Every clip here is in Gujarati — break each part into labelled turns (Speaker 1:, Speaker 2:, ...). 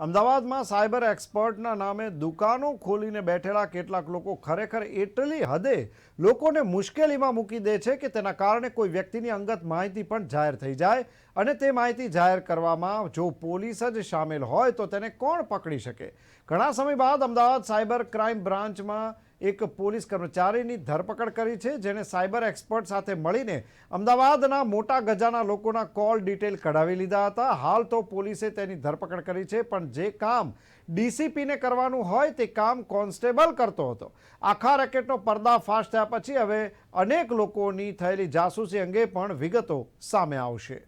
Speaker 1: અમદાવાદમાં સાયબર એક્સપર્ટના નામે દુકાનો ખોલીને બેઠેલા કેટલાક લોકો ખરેખર એટલી હદે લોકોને મુશ્કેલીમાં મૂકી દે છે કે તેના કારણે કોઈ વ્યક્તિની અંગત માહિતી પણ જાહેર થઈ જાય અને તે માહિતી જાહેર કરવામાં જો પોલીસ જ સામેલ હોય તો તેને કોણ પકડી શકે? ઘણા સમય બાદ અમદાવાદ સાયબર ક્રાઇમ બ્રાન્ચમાં એક પોલીસ કર્મચારીની ધરપકડ કરી છે જેણે સાયબર એક્સપર્ટ સાથે મળીને અમદાવાદના મોટા ગજાના લોકોના કોલ ડિટેલ કઢાવી લીધા હતા. હાલ તો પોલીસે તેની ધરપકડ કરી છે, પણ જે કામ ડીસીપીને કરવાનું હોય તે કામ કોન્સ્ટેબલ કરતો હતો. આખા રેકેટનો પર્દાફાશ થયા પછી હવે અનેક લોકોની થયેલી જાસૂસી અંગે પણ વિગતો સામે આવશે.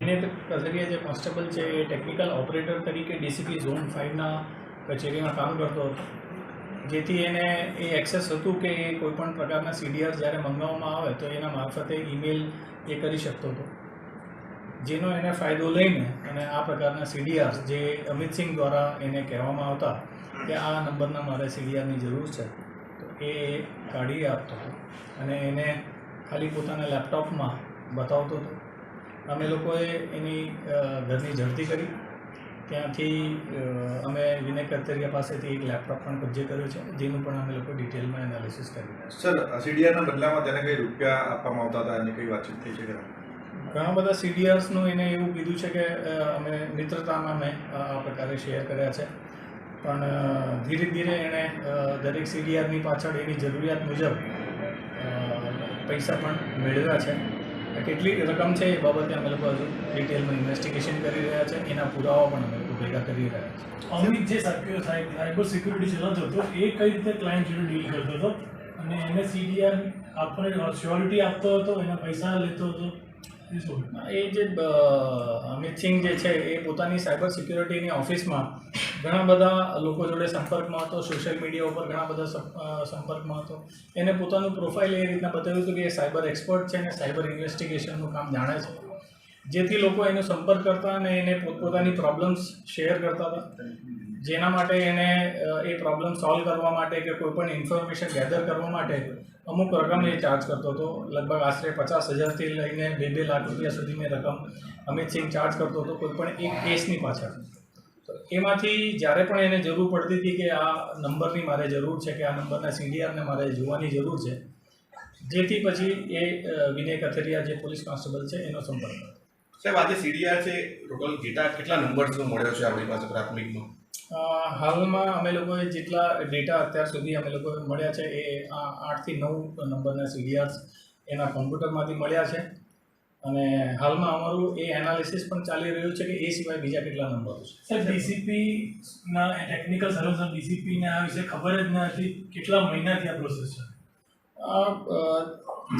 Speaker 2: કચેરીએ જે કોન્સ્ટેબલ છે એ ટેકનિકલ ઓપરેટર તરીકે ડીસીપી ઝોન ફાઇવના કચેરીમાં કામ કરતો હતો. જેથી એને એ એક્સેસ હતું કે એ કોઈપણ પ્રકારના સીડીઆર જ્યારે મંગાવવામાં આવે તો એના મારફતે ઈમેલ એ કરી શકતો હતો. જેનો એને ફાયદો લઈને અને આ પ્રકારના સીડીઆર જે અમિતસિંહ દ્વારા એને કહેવામાં આવતા કે આ નંબરના મારે સીડીઆરની જરૂર છે, તો એ કાઢી આપતો હતો અને એને ખાલી પોતાના લેપટોપમાં બતાવતો હતો. અમે લોકોએ એની ઘરની ઝડપી કરી. ત્યાંથી અમે વિનય કતરિયા પાસેથી એક લેપટોપ પણ કબજે કર્યો છે જેનું પણ અમે લોકો ડિટેલમાં એનાલિસિસ કરી
Speaker 3: સર સીડીઆરના બદલામાં તેને કઈ રૂપિયા આપવામાં આવતા હતા એની કઈ વાતચીત થઈ છે કે
Speaker 2: ઘણા બધા સીડીઆર્સનું એને એવું કીધું છે કે અમે મિત્રતામાં મેં આ પ્રકારે શેર કર્યા છે. પણ ધીરે ધીરે એણે દરેક સીડીઆરની પાછળ એની જરૂરિયાત મુજબ પૈસા પણ મેળવ્યા છે. કેટલી રકમ છે એ બાબતે અમે લોકો હજુ ડિટેલમાં ઇન્વેસ્ટિગેશન કરી રહ્યા છે. એના પુરાવા પણ અમે લોકો ભેગા કરી રહ્યા છે.
Speaker 4: અમિત જે સાયબર સિક્યુરિટી ચલાવતો હતો એ કઈ રીતે ક્લાયન્ટ જોડે ડીલ કરતો હતો? અને એને સીડીઆર આપણને શ્યોરિટી આપતો હતો એના પૈસા લેતો હતો? એ
Speaker 2: જે અમિત સિંહ જે છે એ પોતાની સાયબર સિક્યુરિટીની ઓફિસમાં ઘણા બધા લોકો જોડે સંપર્કમાં હતો સોશિયલ મીડિયા ઉપર ઘણા બધા સંપર્કમાં હતો. એને પોતાનું પ્રોફાઇલ એ રીતના બતાવ્યું હતું કે એ સાયબર એક્સપર્ટ છે અને સાયબર ઇન્વેસ્ટિગેશનનું કામ જાણે છે. જેથી લોકો એનો સંપર્ક કરતા અને એને પોતપોતાની પ્રોબ્લેમ્સ શેર કરતા હતા. જેના માટે એને એ પ્રોબ્લેમ સોલ્વ કરવા માટે કે કોઈપણ ઇન્ફોર્મેશન ગેધર કરવા માટે અમુક રકમ એ ચાર્જ કરતો હતો. લગભગ આશરે પચાસ હજારથી લઈને બે બે લાખ રૂપિયા સુધીની રકમ અમિત સિંહ ચાર્જ કરતો હતો કોઈપણ એક કેસની પાછળ. એમાંથી જ્યારે પણ એને જરૂર પડતી હતી કે આ નંબરની મારે જરૂર છે કે આ નંબરના સીડીઆરને મારે જોવાની જરૂર છે જેથી પછી એ વિનય કથેરિયા જે પોલીસ કોન્સ્ટેબલ છે એનો સંપર્ક કર્યો.
Speaker 5: સાહેબ આજે સીડીઆર છે ટોટલ ડેટા કેટલા નંબર્સનો મળ્યો છે આપણી પાસે પ્રાથમિકમાં
Speaker 2: હાલમાં અમે લોકોએ જેટલા ડેટા અત્યાર સુધી અમે લોકોએ મળ્યા છે એ આ આઠથી નવ નંબરના સીડીઆર એના કોમ્પ્યુટરમાંથી મળ્યા છે અને હાલમાં અમારું એ એનાલિસિસ પણ ચાલી રહ્યું છે કે એ સિવાય બીજા કેટલા નંબરો છે.
Speaker 4: સર ડીસીપી ના ટેકનિકલ સર્વિસ ડીસીપી ને આ વિશે ખબર જ ન હતી કેટલા મહિનાથી આ પ્રોસેસ છે.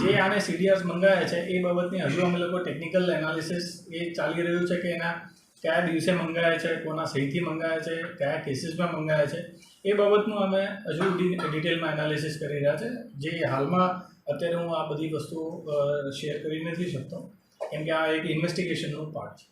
Speaker 2: જે આને સીડીઆર્સ મંગાવ્યા છે એ બાબતની હજુ અમે લોકો ટેકનિકલ એનાલિસિસ એ ચાલી રહ્યું છે કે એના કયા દિવસે મંગાવ્યા છે, કોના સહીથી મંગાવ્યા છે, કયા કેસીસમાં મંગાવ્યા છે, એ બાબતનું અમે હજુ ડિટેલમાં એનાલિસિસ કરી રહ્યા છે. જે હાલમાં અત્યારે હું આ બધી વસ્તુઓ શેર કરી નથી શકતો, કેમ કે આ એક ઇન્વેસ્ટિગેશનનું પાર્ટ છે.